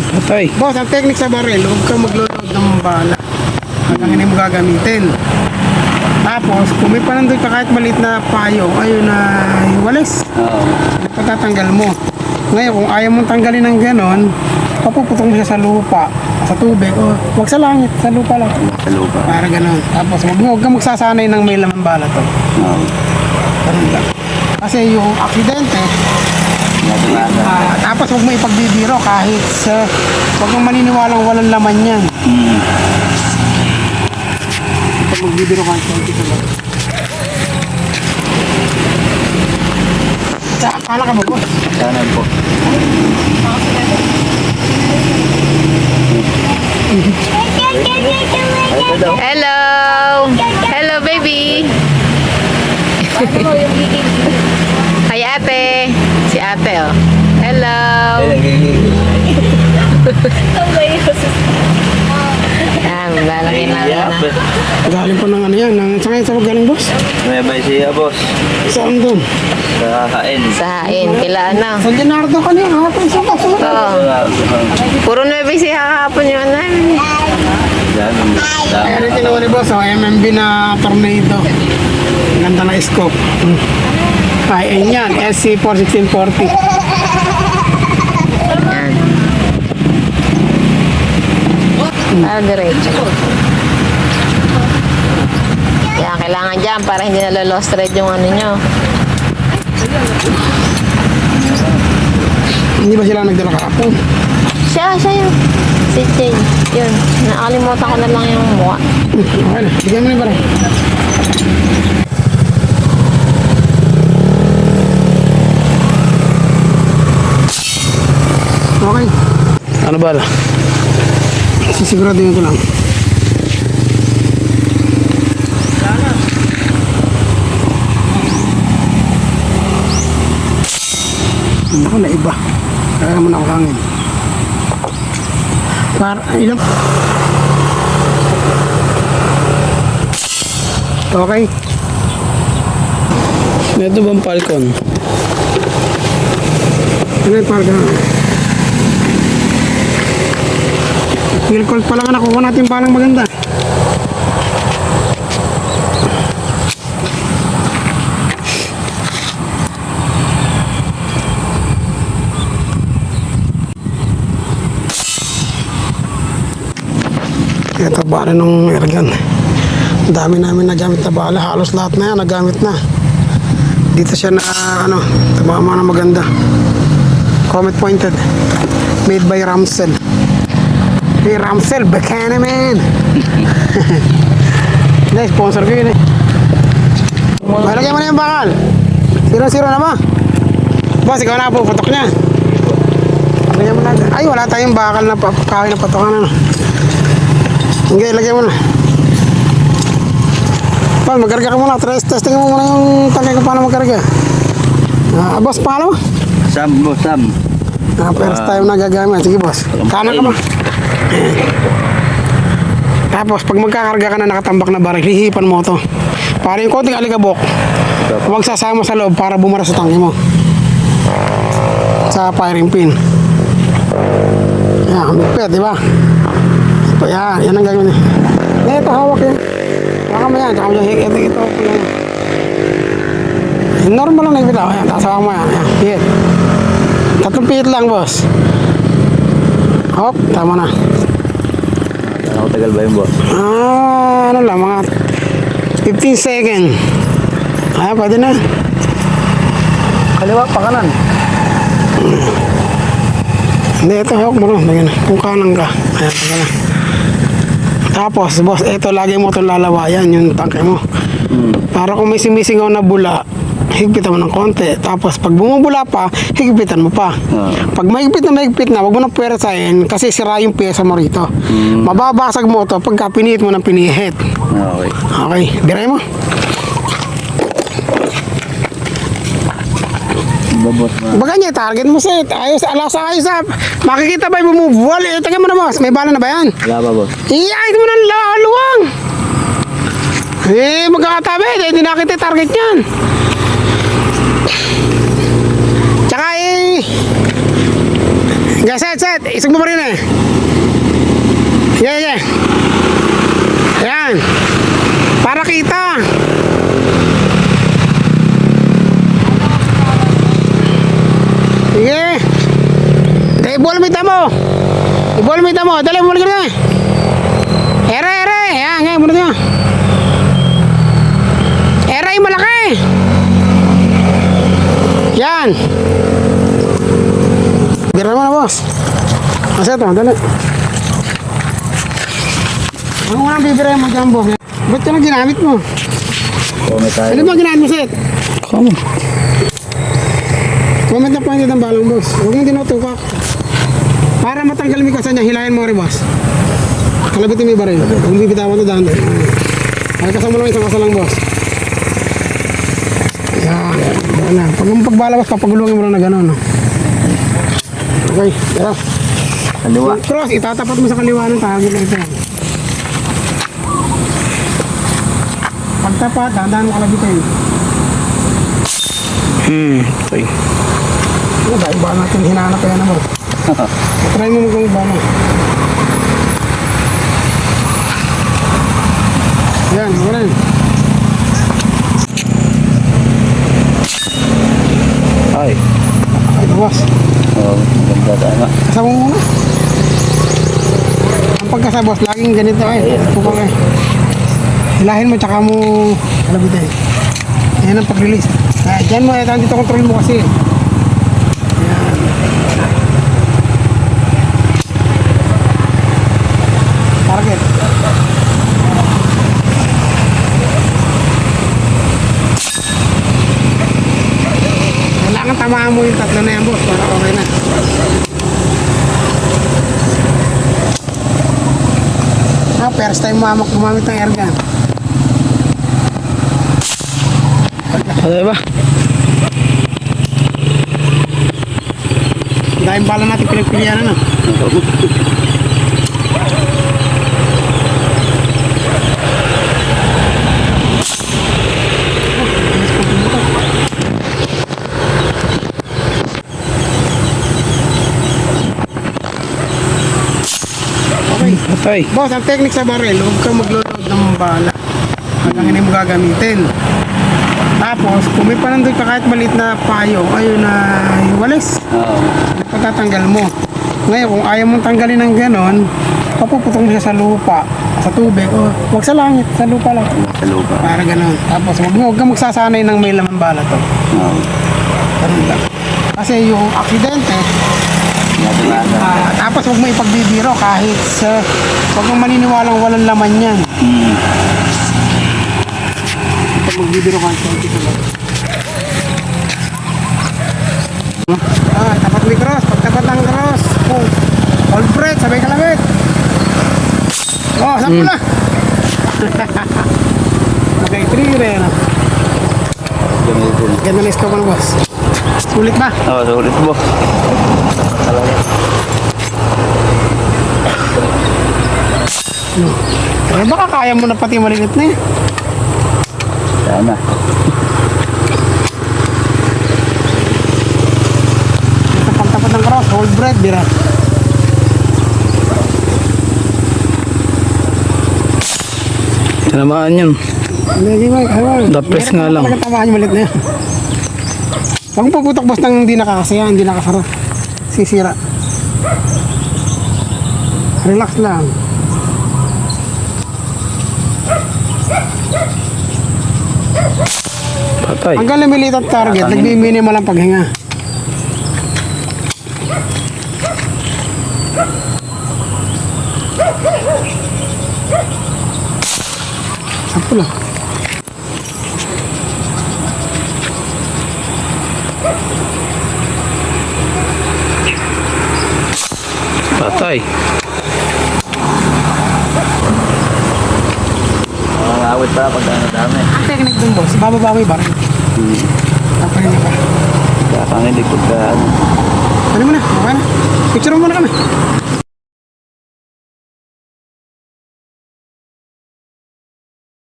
Patay. Boss, ang technique sa baril, huwag kang maglo-load ng bala. Hanggang hindi mo gagamitin. Tapos, kung may panandoy ka kahit maliit na payo, ayun na walis. Oo. Patatanggal mo. Ngayon, kung ayaw mong tanggalin ng ganon, papuputok mo siya sa lupa, sa tubig, o wag sa langit, sa lupa lang. Sa lupa. Para ganon. Tapos, wag, mo, wag kang magsasanay ng may laman bala to. Oo. Ganun lang. Kasi yung aksidente, Ah, tapos wag mo ipagbibiro kahit sa, wag mong maniniwalang walang laman yan. Hmm. Pag magbibiro kahit konti ka lang. Sa, kala ka ba po. Ito daw. Hello! Hello, baby! Hi, ate! Ate, oh. Hello! Yan, lalaki na Yap. na. Galing pa ng ano yan, ng, sa ngayon sa galing boss? Bay siya, boss. Saan doon? Sa kain. Sa hain, kila ano. Sa Leonardo kanina, hapon sa boss. Oo. Puro na si kahapon yung ano. Yan. Ayan yung kinuha ni boss, oh, MMB na tornado. Ganda na scope. Hmm. Ay, ayun yan, SC41640. Yan. Para diretso. Yan, kailangan dyan para hindi nalolost thread yung ano nyo. Hindi ba sila nagdala kahapon? Siya, siya yun. Si Jane. Yun. Nakalimutan ko na lang yung mukha. Okay na, bigyan mo na bara. Okay, Ano bala? sisiguraduhin ko lang. Ako na iba. Kaya naman ako hangin. Para, ilang... Okay. Ito bang Falcon? Ano yung parga? Feel cold pa lang na nakuha natin palang maganda. Ito bala nung airgun. Ang dami namin nagamit na bala. Halos lahat na yan nagamit na. Dito siya na ano, tumama na maganda. Comet pointed. Made by Ramsel. Bacana man! Hindi, sponsor ko yun eh. Malagyan mo na yung bakal. Zero-zero na ba? Boss, ikaw na po, patok niya. Lagyan mo na. Ay, wala tayong bakal na kahoy na patokan. Ano. Hindi, lagyan mo na. Paul, magkarga ka muna. Tres, testing mo muna yung tangkay kung paano magkarga. Ah, boss, paano? Sam, boss, Sam. Ah, first time na gagamit. Sige, boss. Kanan ka ba? Tapos, pag magkakarga ka na nakatambak na baril, hihipan mo to. Para yung konting alikabok, huwag sasama sa loob para bumara sa tangke mo. Sa firing pin. Yan, kumipit, di ba? Ito, yan. Yan ang gagawin. Eh, ito, hawak yan. Hawak mo yan. Tsaka mo dyan, ito, ito, yan. Normal lang nagbitaw. Ayan, tapos hawak mo yan. Ayan, hit. Tatlong pihit lang, boss. Hop, tama na. Ako tagal ba yung boss? Ah, ano lang, mga 15 second. Ay, pwede na. Kaliwa pa kanan. Hindi, ito, hawak mo rin. Na. Kung kanan ka. Ayan, teka na. Tapos, boss, ito, lagi mo itong lalawayan, yung tangke mo. Para kung may simisingaw na bula, higpitan mo ng konti. Tapos, pag bumubula pa, higpitan mo pa. Ah. Pag mahigpit na mahigpit na, huwag mo na pwersahin kasi sira yung pyesa mo rito. Mababasag mo ito pagka pinihit mo ng pinihit. Okay. Okay, biray mo. Babos na. Baga niya, target mo set. Ayos, alas ayos ah. Makikita ba yung bumubuwal? Eh, taga mo na boss. May bala na ba yan? Wala ba, boss? Iyay mo ng laluwang. Eh, magkakatabi. Eh, hindi nakita yung target yan. Eh, Yeah, set. Isag mo pa rin eh. Yeah, yeah. Yan. Para kita. Sige. Dahil ibol mo ita mo. Mo ita mo. Dali, ka na. Ere, ere. Yan, yan. Muna niya. Ere, yung malaki. Yan. Bira mo na, boss. Kasi ito, dali. Ano mo nang bibira mo boss? Ba't ka na ginamit mo? Comment tayo. Ano ba ginamit mo, Seth? Come. Comment na pointed ang balong, boss. Huwag mong tinutukak. Para matanggal mo kasi niya, hilahin mo rin, boss. Kalabitin mo yung baril. Huwag bibitawan ito dahan. Ay, kasama lang isang kasalang, boss. Yan. Yan na. Pag mo pagbalawas, papagulungin mo lang na gano'n. No? Okay, tara. Kaliwa. Cross, itatapat mo sa kaliwa ng tahagin na ito. Pagtapat, dahan-dahan mo kalabitin. Hmm, okay. Ano ba, iba natin hinahanap yan mo. Try mo mag iba mo. Yan, wala yun. Ay. Ay, buwas. Oo, maganda tama. Kasama mo muna. Ang pagkasabos, laging ganito eh. Pupang eh. Hilahin mo, tsaka mo kalabitin. Yan ang pag-release. Ah, mo, ito dito control mo kasi. Yan. Target. Kailangan tamaan mo yung tatlo na yan, boss, para okay na. Ah, first time mamak gumamit ng airgun. Ano ba? Dahil bala natin pinagpilian ano. Patay. Boss, ang technique sa baril, huwag kang maglo-load ng bala hanggang hindi mo gagamitin. Tapos, kung may panandun ka kahit maliit na payo, ayun na walis, Oo. patatanggal mo. Ngayon, kung ayaw mong tanggalin ng ganon, papuputong mo siya sa lupa, sa tubig, o wag sa langit, sa lupa lang. Sa lupa. Para ganon. Tapos, wag, mo- wag kang magsasanay ng may laman bala to. Oo. Ganun lang. Kasi yung aksidente, Tapos wag mo ipagbibiro kahit sa, wag mong maniniwalang walang laman yan. Hmm. Pag magbibiro ka, konti ka lang. Ah, tapat may cross. Pag tapat ng cross, oh, hold breath, sabay kalabit. Oh, sampo na. Okay, three rin. Gamitin. Ganda na scope ng boss. Sulit ba? Oo, sulit mo. Eh, baka kaya mo na pati malilit na eh. Sana. Sa pagtapat ng cross, hold breath, bira. Tinamaan yun. Ano? The press nga lang. Talaga tamaan yung malit na yan. Huwag mo puputok boss nang hindi nakakasaya, hindi nakasara. Sisira. Relax lang. Patay. Hanggang lumiliit ang target, nagmi-minimal ang paghinga. Sampo lang. Patay. Ang awit pa pag ano dami. Ang technique dun boss, bababa mo yung baril. Hmm. Papahinga ka. Kakakinig pagka ano. Ano mo na, okay na. Picture mo muna kami.